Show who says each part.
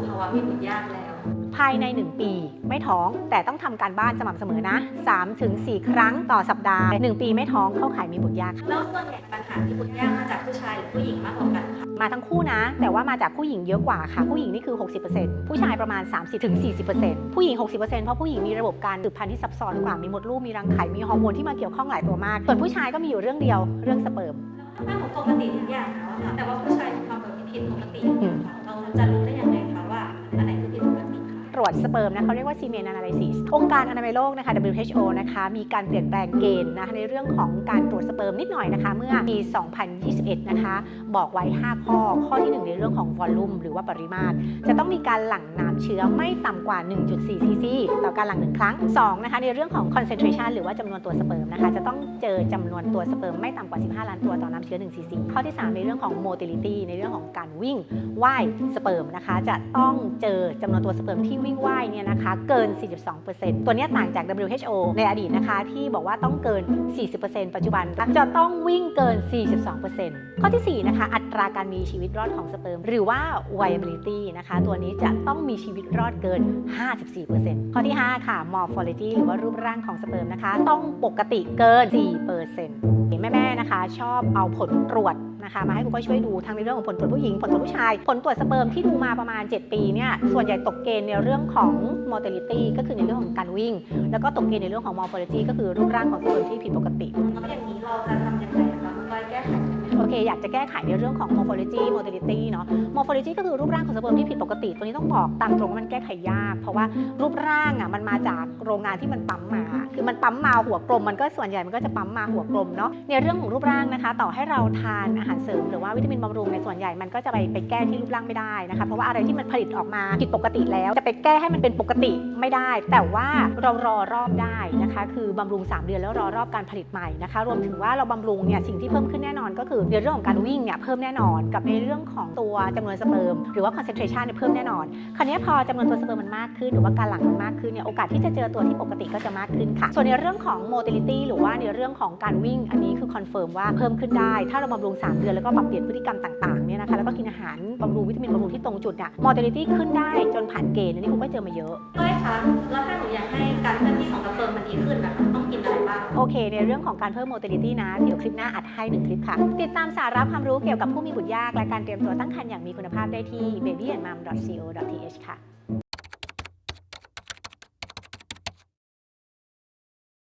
Speaker 1: สู่ภาวะมีบุตรยากแล้ว
Speaker 2: ภายใน 1 ปี ไม่ท้องแต่ต้องทำการบ้านสม่ำเสมอนะ3ถึง4ครั้งต่อสัปดาห์ 1 ปีไม่ท้องเข้าข่ายมีบุตรยาก
Speaker 1: แล้วส่วนใหญ่ปัญหามีบุตรยากมาจากผู้ชายหรือผู้หญิงมากกว่ากันคะ
Speaker 2: มาทั้งคู่นะ แต่ว่ามาจากผู้หญิงเยอะกว่าค่ะ ผู้หญิงนี่คือ 60%ผู้ชายประมาณ 30-40%ผู้หญิง 60%เพราะผู้หญิงมีระบบการสืบพันธุ์ที่ซับซ้อนกว่ามีมดลูกมีรังไข่มีฮอร์โมนที่มาเกี่ยวข้องหลายตัวมาก ส่วนผู้ชายก็มีอยู่เรื่องเดียวเรื่องสเปิร์ม
Speaker 1: ถ้าผมปกติทุกอย่างแล้วอะค่ะแต่ว่าผู้ชายมีความแบบผิดปกติ
Speaker 2: อืม
Speaker 1: เราจะรู้ ต
Speaker 2: รวจสเปิร์มนะเขาเรียกว่าซีเมน a นาลิซิสองค์การอนามัยโลกนะคะ WHO นะคะมีการเปลี่ยนแปลงเกณฑ์นะคะในเรื่องของการตรวจสเปิร์มนิดหน่อยนะคะเมื่อปี 2021 นะคะ บอกไว้ 5 ข้อ ข้อที่ 1 ในเรื่องของวอลลุ่มหรือว่าปริมาตร จะต้องมีการหลั่งน้ำเชื้อไม่ต่ำกว่า 1.4ซีซีต่อการหลั่งหนึ่งครั้ง2นะคะในเรื่องของ concentration หรือว่าจำนวนตัวสเปิร์มนะคะจะต้องเจอจำนวนตัวสเปิร์มไม่ต่ำกว่า 15 ล้านตัวต่อน้ำเชื้อ1ซีซีข้อที่ 3 ในเรื่องของ motility ในเรื่องของการวิ่งว่ายสเปิร์มนะคะจะต้องเจอจำนวนตัวสเปิร์มที่วิ่งว่ายเนี่ยนะคะเกิน 42%ตัวนี้ต่างจาก WHO ในอดีตนะคะ ที่บอกว่าต้องเกิน 40%ปัจจุบันจะต้องวิ่งเกิน 42%ข้อทีสี่ 4 นะคะ อัตราการมีชีวิตรอดของสเปิร์ม หรือว่า viability นะคะ ตัวนี้จะต้องมีชีวิตรอดเกิน 54%ข้อที่ 5 ค่ะ morphology หรือว่ารูปร่างของสเปิร์มนะคะ ต้องปกติเกิน 4%แม่ๆนะคะ ชอบเอาผลตรวจ นะคะมาให้คุณก้อยช่วยดูทั้งในเรื่องของผลตรวจผู้หญิง ผลตรวจผู้ชาย ผลตรวจสเปิร์มที่ดูมาประมาณ 7 ปีเนี่ยส่วนใหญ่ตกเกณฑ์ในเรื่องของ mortality ก็คือในเรื่องของการวิ่ง แล้วก็ตกเกณฑ์ในเรื่องของ morphology ก็คือรูปร่างของสเปิร์มที่ผิดปกติ
Speaker 1: แล้วอย่างนี้เราจะทำยังไงคะคุณก้อยแก้ไข
Speaker 2: โอเคอยากจะแก้ไขในเรื่องของ morphology motility เนาะ morphology ก็คือรูปร่างของสเปิร์มที่ผิดปกติ ตัวนี้ต้องบอกตามตรงว่ามันแก้ไขยาก เพราะว่ารูปร่างอะมันมาจากโรงงานที่มันปั๊มมา คือมันปั๊มมาหัวกลม มันก็ส่วนใหญ่มันก็จะปั๊มมาหัวกลมเนาะ ในเรื่องของรูปร่างนะคะ ต่อให้เราทานอาหารเสริมหรือว่าวิตามินบำรุงในส่วนใหญ่มันก็จะไปไปแก้ที่รูปร่างไม่ได้นะคะ เพราะว่าอะไรที่มันผลิตออกมาผิดปกติแล้ว จะไปแก้ให้มันเป็นปกติไม่ได้ แต่ว่าเรารอรอบได้นะคะ คือบำรุง 3 เดือนแล้วรอรอบการผลิตใหม่นะคะ รวมถึงว่าเราบำรุงเนี่ยสิ่งที่เพิ่มขึ้นแน่นอนก็คือในเรื่องของการวิ่งเนี่ยเพิ่มแน่นอนกับในเรื่องของตัวจำนวนสเปิร์มหรือว่า concentration เนี่ยเพิ่มแน่นอน คราวนี้พอจำนวนตัวสเปิร์มมันมากขึ้น หรือว่าการหลั่งมันมากขึ้นเนี่ยโอกาสที่จะเจอตัวที่ปกติก็จะมากขึ้นค่ะ ส่วนในเรื่องของ motility หรือว่าในเรื่องของการวิ่งอันนี้คือคอนเฟิร์มว่าเพิ่มขึ้นได้ ถ้าเราบำรุง 3 เดือนแล้วก็ปรับเปลี่ยนพฤติกรรมต่างๆเนี่ยนะคะแล้วก็กินอาหารบำรุงวิตามินบำรุงที่ตรงจุดเนี่ย motility ขึ้นได้จนผ่านเกณฑ์อันนี้คุณก็เจอมาเยอะ
Speaker 1: เอ้ยคะแล้วถ้าหนูอยากให้การเคลื่อนที่ของสเปิร์มมันดีขึ้นนะคะ
Speaker 2: โอเค ในเรื่องของการเพิ่ม motility นะเดี๋ยวคลิปหน้าอัดให้1คลิปค่ะ ติดตามสาระความรู้เกี่ยวกับผู้มีบุตรยาก และการเตรียมตัวตั้งครรภ์อย่างมีคุณภาพได้ที่ babyandmom.co.th ค่ะ